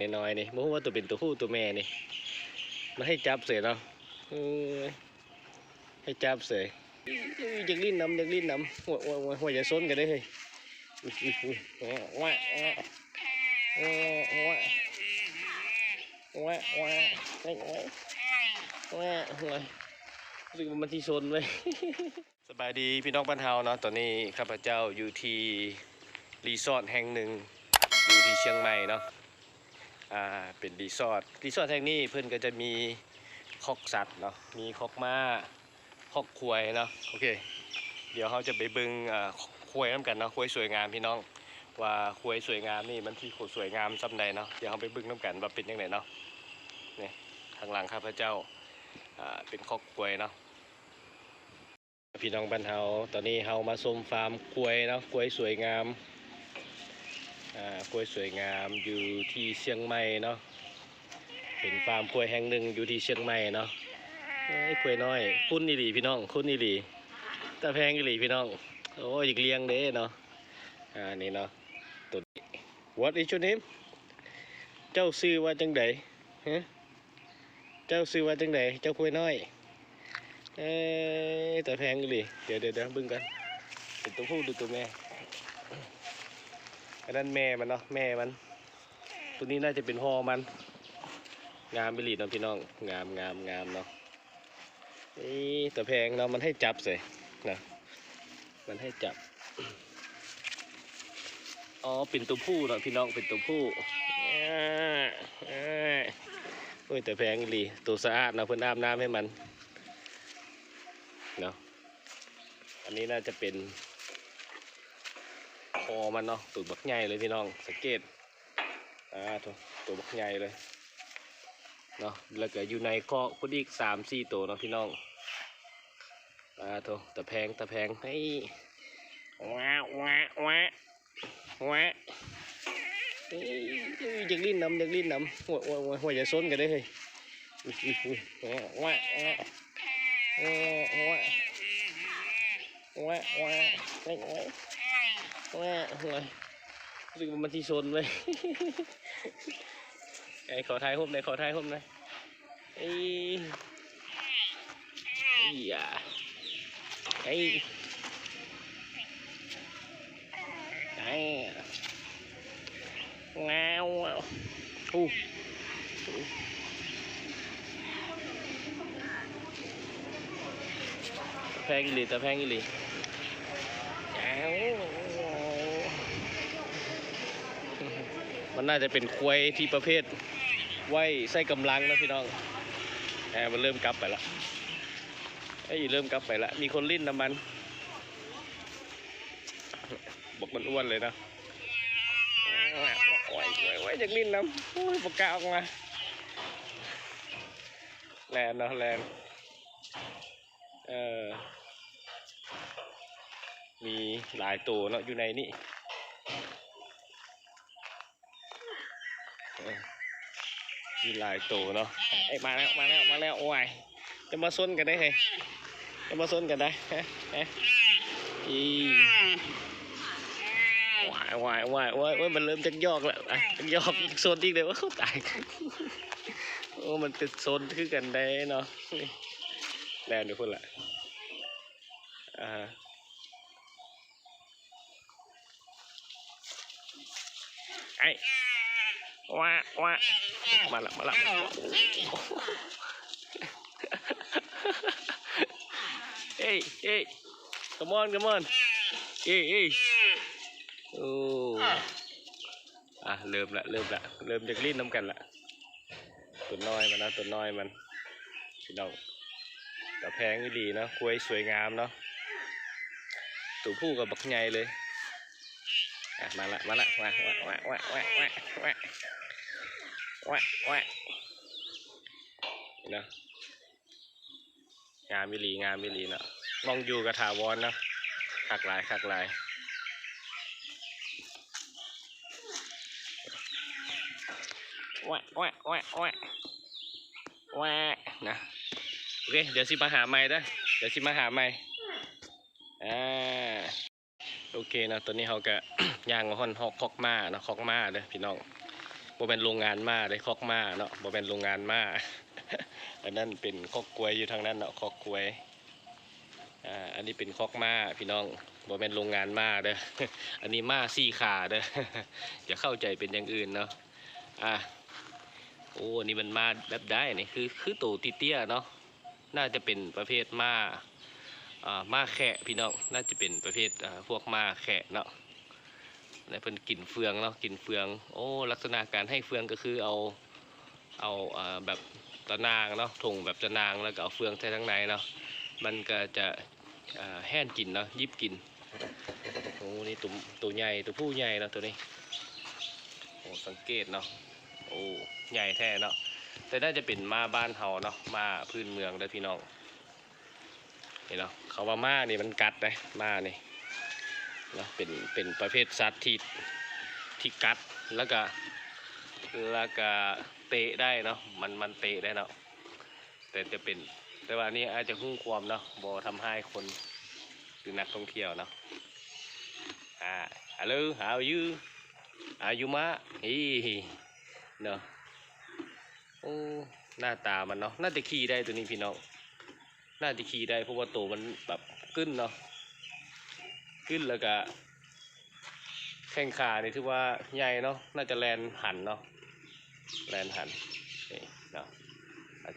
น้อยนี่บ่ฮู้ว่าตัวเป็นตัวผู้ตัวแม่นี่มาให้จับเสยเนาะเออให้จับเสยอื้ออยากลิ้นน้ำอยากลิ้นน้ำหัวหัวหัวหัวอย่าซนกันได้เฮ้ยว้าว้าว้าว้าว้าว้าว้าว้ารู้สึกมันที่ซนเลยสบายดีพี่น้องบ้านเฮาเนาะตอนนี้ข้าพเจ้าอยู่ที่รีสอร์ทแห่งหนึ่งอยู่ที่เชียงใหม่เนาะ อ่าเป็นรีสอร์ทรีสอร์ทแห่งนี้เพื่อนก็จะมีคอกสัตว์เนาะมีคอกม้าคอกควายเนาะโอเค เดี๋ยวเขาจะไปบึงอ่าควายน้ำกันเนาะควายสวยงามพี่น้อง ว่าควายสวยงามนี่มันที่สวยงามซ้ำใดเนาะเดี๋ยวเขาไปบึงน้ำกันว่าเป็นยังไงเนาะนี่ทางหลังข้าพเจ้าอ่าเป็นคอกควายเนาะพี่น้องบ้านเฮาตอนนี้เฮามาชมฟาร์มควายเนาะควายสวยงาม กล้วยสวยงามอยู่ที่เชียงใหม่เนาะเป็นฟาร์มกล้วยแห่งหนึ่งอยู่ที่เชียงใหม่เนาะไอ้กล้วยน้อยคุ้นอีหลีพี่น้องคุ้นอีหลีตาแพงอีหลีพี่น้องโอ้ยอีกเลี้ยงเด้เนาะอ่านี่เนาะตัวนี้ What is your name เจ้าซื้อว่าจังไดฮะเจ้าซื้อว่าจังไดเจ้ากล้วยน้อยเอ้ยตาแพงอีหลีเดี๋ยวเดี๋ยวเดี๋ยวบึ้งกันเป็นตัวผู้ดูตัวแม่ อันนั้นแม่มันเนาะแม่มัน ตัวนี้น่าจะเป็นพ่อมัน งามไปหลีเนาะพี่น้อง งามงามงามเนาะนี่แต่แพงเนาะมันให้จับเลยนะมันให้จับ อ๋อเป็นตัวผู้เนาะพี่น้องเป็นตัวผู้อ่าอ่าโอ้ยแต่แพงอีหลีตัวสะอาดเนาะเพิ่นอาบน้ำให้มันเนาะอันนี้น่าจะเป็น อมันเนาะตัวบักใหญ่เลยพี่น้องสังเกตอ่าตัวตัวบักใหญ่เลยเนาะแล้วก็อยู่ในคอกคนอีกสามสี่ตัวเนาะพี่น้องอ่าตัวตะแพงตะแพงให้ว้าวว้าวว้าวว้าวเอ้ยยากลิ้นน้ำอยากลิ้นน้ำหัวหัวหัวหัวอย่าซนกันได้เลยอุ้ยอุ้ยอุ้ยว้าวว้าวว้าวว้าวว้าวว้าว แม่หวยรู้สึกว่ามันที่ชนเลยไอ้ขอทายหุ้มหน่อยขอทายหุ้มหน่อยไอ้ไอ้ยาไอ้ไอ้งาวอู้แพงอีหลีแตะแพงอีหลี แอ้ว มันน่าจะเป็นควายที่ประเภทไหวไส้กำลังนะพี่น้องแอบมันเริ่มกลับไปละไอ้ยเริ่มกลับไปละมีคนลิ้นน้ำมัน บอกมันอ้วนเลยนะโอ้ยโอ้ยโอ้ยโอ้ยอยากลิ้นน้ำโอ้ยปากกาออกมาแลนเนาะแลนเออมีหลายตัวเนาะอยู่ในนี่เออ มีหลายตัวเนาะไอ้ยมาแล้วมาแล้วมาแล้วโอ้ยจะมาซนกันได้ไงจะมาซนกันได้ฮะฮะอีวายวายวายวายว่ามันเริ่มจะยอกแล้วอะจะยอกอีกโซนอีกเลยว่าเขาตายโอ้มันเป็นโซนคือกันได้เนาะนี่แล้วเดี๋ยวพูดละอ่าไอ้ ว้าว้ามาละมาละเฮ้ยเฮ้ย come on come on เฮ้ยเฮ้ยโอ้อะเริ่มละเริ่มละเริ่มจากลิ้นน้ำกันละตัวน้อยมันนะตัวน้อยมันพี่น้องแต่แพงดีเนาะควยสวยงามเนาะตัวผู้กับบักใหญ่เลย มาละมาละวะวะวะวะวะวะวะวะวะเนาะงามมิลีงามมิลีเนาะมองอยู่กับถาวรเนาะคักลายคักลายวะวะวะวะวะนะโอเคเดี๋ยวสิมาหาใหม่ด้เดี๋ยวสิมาหาใหม่อ่า โอเคนะตอนนี้เขาก็ย่างห่อนฮอกคอกมานะคอกมาเด้อพี่น้องบ่เป็นโรงงานมาได้คอกมาเนาะบ่เป็นโรงงานมาอันนั้นเป็นคอกกล้วยอยู่ทางนั้นเนาะคอกกล้วยอ่าอันนี้เป็นคอกม้าพี่น้องบ่เป็นโรงงานม้าเด้ออันนี้ม้าสี่ขาเด้ออย่าเข้าใจเป็นอย่างอื่นเนาะอะโอ้นี่มันมาแบบได้นี่คือคือตัวติเตี้ยเนาะน่าจะเป็นประเภทม้า มาแขะพี่น้องน่าจะเป็นประเภทพวกมาแขะเนาะในเพิ่นกินเฟืองเนาะกินเฟือง โอ้ลักษณะการให้เฟืองก็คือเอาเอาแบบตะนางเนาะถุงแบบตะนางแล้วก็เอาเฟืองใส่ทั้งในเนาะมันก็จะแห้งกินเนาะยิบกินโอ้นี่ตัวตัวใหญ่ตัวผู้ใหญ่เนาะตัวนี้โอ้สังเกตเนาะโอ้ใหญ่แท้เนาะแต่น่าจะเป็นมาบ้านเฮาเนาะมาพื้นเมืองเด้อพี่น้อง นเนาะเขาว่ามานี่มันกัดนะมานี่เนาะเป็นเป็นประเภทสัตว์ที่ที่กัดแล้วก็แล้วก็เตะได้เนาะมันมันเตะได้เนาะแต่จะเป็นแต่ว่านี่อาจจะหุ้งความเนาะบอทำให้คนหรือนักท่องเที่ยวเนาะอ่า hello how are you are you ma ฮีเนาะโอ้หน้าตามันเนาะน่าจะขี่ได้ตัวนี้พี่น้อง น่าจะขี่ได้เพราะว่าตัวมันแบบขึ้นเนาะขึ้นแล้วก็แข้งขานี่ถือว่าใหญ่เนาะน่าจะแลนหันเนาะแลนหันนี่เนาะ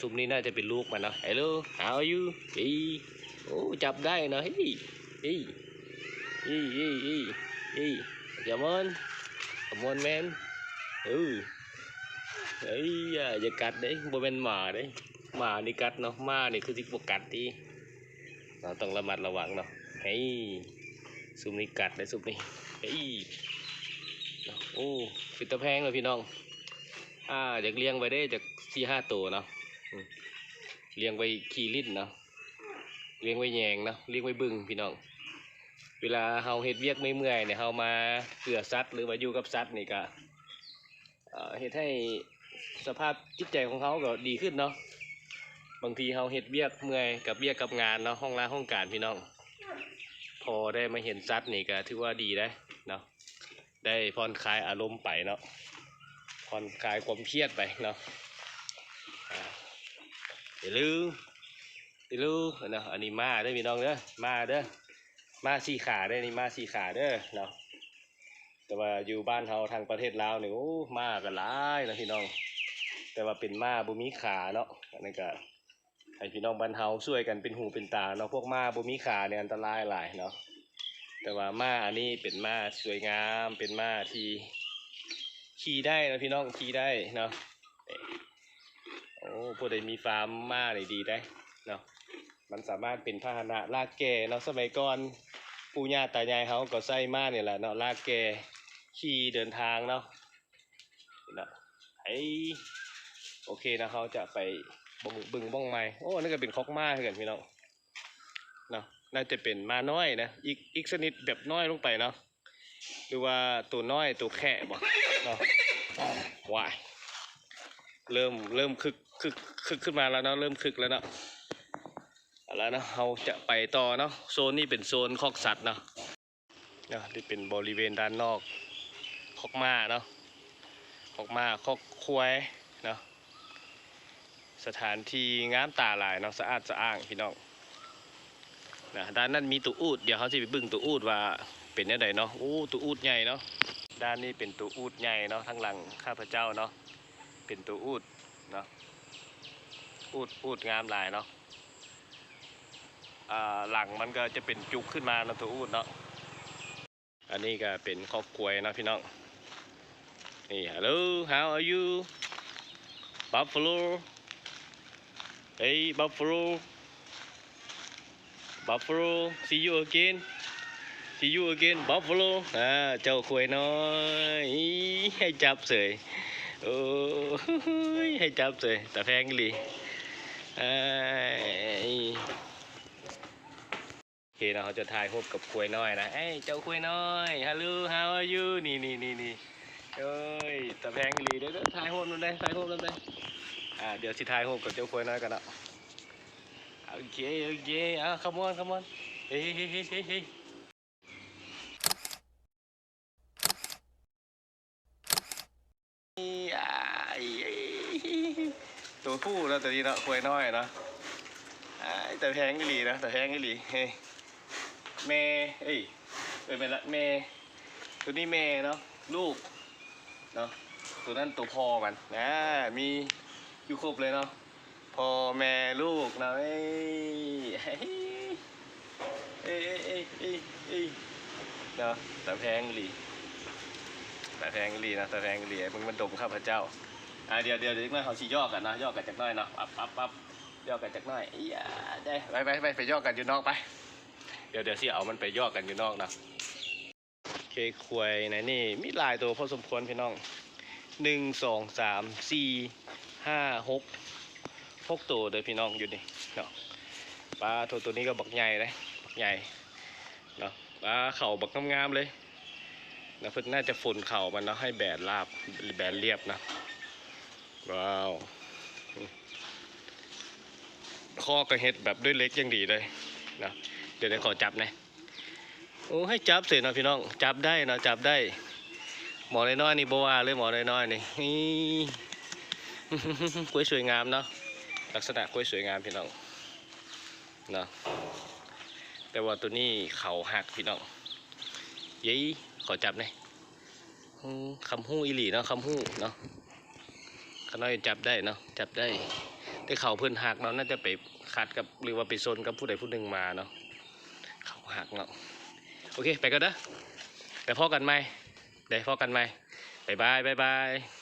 ซุมนี้น่าจะเป็นลูกมันเนาะ Hello how are you เฮ้ยโอ้จับได้เนาะเฮ้ยเฮ้ยเฮ้ยเฮ้ยเฮ้ยเฮ้ย come on come on man เออเฮ้ยอย่ากัดเด้บ่เป็นหมาเด้ มานี่กัดเนาะมานี่คือสิบ่กัดที่เราต้องระมัดระวังเนาะเฮ้ยซุมนี้กัดได้ซุมนี้เฮ้ยโอ้ปิดตะแพงเลยพี่น้องอ่าอยากเลี้ยงไว้ได้จากสี่ห้าตัวเนาะเลี้ยงไว้ขี่ลิ้นเนาะเลี้ยงไว้แยงเนาะเลี้ยงไว้บึงพี่น้อง เวลาเฮาเฮ็ดเวียกไม่เมื่อยเนี่ยเฮามาเกลือสัตว์หรือว่าอยู่กับสัตว์นี่ก็เอ่อเฮ็ดให้สภาพจิตใจของเขาก็ดีขึ้นเนาะ บางทีเฮาเฮ็ดเวียกเมื่อยกับเวียกกับงานเนาะห้องล้างห้องการพี่น้อง พอได้มาเห็นสัตว์นี่ก็ถือว่าดีได้เนาะได้ผ่อนคลายอารมณ์ไปเนาะผ่อนคลายความเครียดไปเนาะอ่าอย่าลืมอย่าลืมเนาะอันนี้มาเด้อพี่น้องเด้อมาเด้อมาสี่ขาเด้นี่มาสี่ขาเด้อเนาะแต่ว่าอยู่บ้านเฮาทางประเทศลาวนี่โอ้มากันหลายนะพี่น้อง แต่ว่าเป็นมาบ่มีขาเนาะอันนั้นก็ ให้พี่น้องบ้านเฮาช่วยกันเป็นหูเป็นตาเนาะพวกม้าบ่มีขาเนี่ยอันตรายหลายเนาะแต่ว่าม้าอันนี้เป็นม้าสวยงามเป็นม้าที่ขี่ได้นะพี่น้องขี่ได้เนาะเอ้ยโอ้ผู้ใดมีฟาร์มม้านี่ดีได้เนาะมันสามารถเป็นพาหนะลากแก่เนาะสมัยก่อนปู่ย่าตายายเขาก็ใส่ม้าเนี่ยแหละเนาะลากแก่ขี่เดินทางเนาะเนาะไอ้โอเคนะเขาจะไป บึงบึงบ้องไม้โอ้นั่นก็เป็นคอกม้าเหมือนกันพี่น้องเนาะน่าจะเป็นมาน้อยนะอีกอีกชนิดแบบน้อยลงไปเนาะหรือว่าตัวน้อยตัวแค่บ่เนาะว้ายเริ่มเริ่มคึกคึกคึกขึ้นมาแล้วเนาะเริ่มคึกแล้วเนาะแล้วเนาะเราจะไปต่อเนาะโซนนี้เป็นโซนคอกสัตว์เนาะเนาะที่เป็นบริเวณด้านนอกคอกม้าเนาะคอกม้าคอกควาย สถานที่งามตาหลายเนาะสะอาดสะอ้างพี่น้องนะด้านนั้นมีตัวอูดเดี๋ยวเขาจะไปบึ้งตัวอูดว่าเป็นยังไงเนาะโอ้ตัวอูดใหญ่เนาะด้านนี้เป็นตัวอูดใหญ่เนาะทั้งหลังข้าพเจ้าเนาะเป็นตัวอูดเนาะอูดอูดงามหลายเนาะหลังมันก็จะเป็นจุกขึ้นมาเนาะตัวอูดเนาะอันนี้ก็เป็นครอบครัวเนะพี่น้องนี่ hello how are you buffalo Hey Buffalo Buffalo see you again see you again Buffalo อ่าเจ้าคุยน้อยให้จับเสยโอ้ยให้จับเสยแต่แพงลีเอ้ยโอเคนะเขาจะถ่ายรูปกับคุยน้อยนะ เอ้ยเจ้าคุยน้อย Hello how are you นี่นี่นี่นี่เอ้ยต่แพงหลีเดี๋ยวเดี๋ยวถ่ายรูปนั่นได้ถ่ายรูปนั่นได้ อ่าเดี๋ยวสิทายโหกับเจ้าควยน้อยกันละโอเคโอเคอะ come on come on เฮ้ยเฮ้ยเฮ้ยเฮ้ยเฮ้ยตัวผู้แล้วตัวนี้เนาะควายน้อยเนาะแต่แพงอีหลีนะแต่แพงอีหลีเฮ้ยแม่เอ้ยเอ้ยเป็นละแม่ตัวนี้แม่เนาะลูกเนาะตัวนั้นตัวพ่อมันนะมี อยู่ครบเลยเนาะพ่อแม่ลูกนะเอ้ยเอ้ยเอ้ยเอ้ยเอ้ยเอ้ยเนาะแต่แพงหลีแต่แพงหลีนะแต่แพงหลีมึงมันดมข้าพเจ้าอะเดี๋ยวเดี๋ยวเดี๋ยวน้อยเขาชี้ย่อกันนะย่อกันจากน้อยเนาะปั๊บปั๊บปั๊บย่อกันจากน้อยอย่าได้ไปไปไปไปย่อกันอยู่นอกไป เดี๋ยวเดี๋ยวสิเอามันไปย่อกันอยู่นอกนะเคควยในนี่มีหลายตัวพอสมควรพี่น้องหนึ่งสองสามสี่ ห้าหกหกตัวเด้อพี่น้องอยู่นี่เนาะปลาตัวตัวนี้ก็บักใหญ่เลยบักใหญ่เนาะปลาเข่าบักงามๆเลยนะเพิ่นน่าจะฝนเข่ามันเนาะให้แบนราบแบนเรียบนะว้าวข้อกระเฮ็ดแบบด้วยเล็กยังดีเลยนะเดี๋ยวเดี๋ยวขอจับนะโอ้ให้จับเสร็จนะพี่น้องจับได้เนาะจับได้หมอน้อยๆนี่บว่าเลยหมอน้อยๆนี่ กล้วยสวยงามเนาะลักษณะกล้วยสวยงามพี่น้องเนาะแต่ว่าตัวนี้เขาหักพี่น้องยี่ขอจับหน่อยคำหู้อีหลีเนาะคำหู้เนาะขาน้อยจับได้เนาะจับได้ แต่เขาเพื่อนหักเนาะน่าจะไปขัดกับหรือว่าไปซนกับผู้ใดผู้หนึ่งมาเนาะเขาหักเนาะโอเคไปกันนะเดี๋ยวพ่อกันไหมเดี๋ยวพ่อกันไหมบายบายบายบาย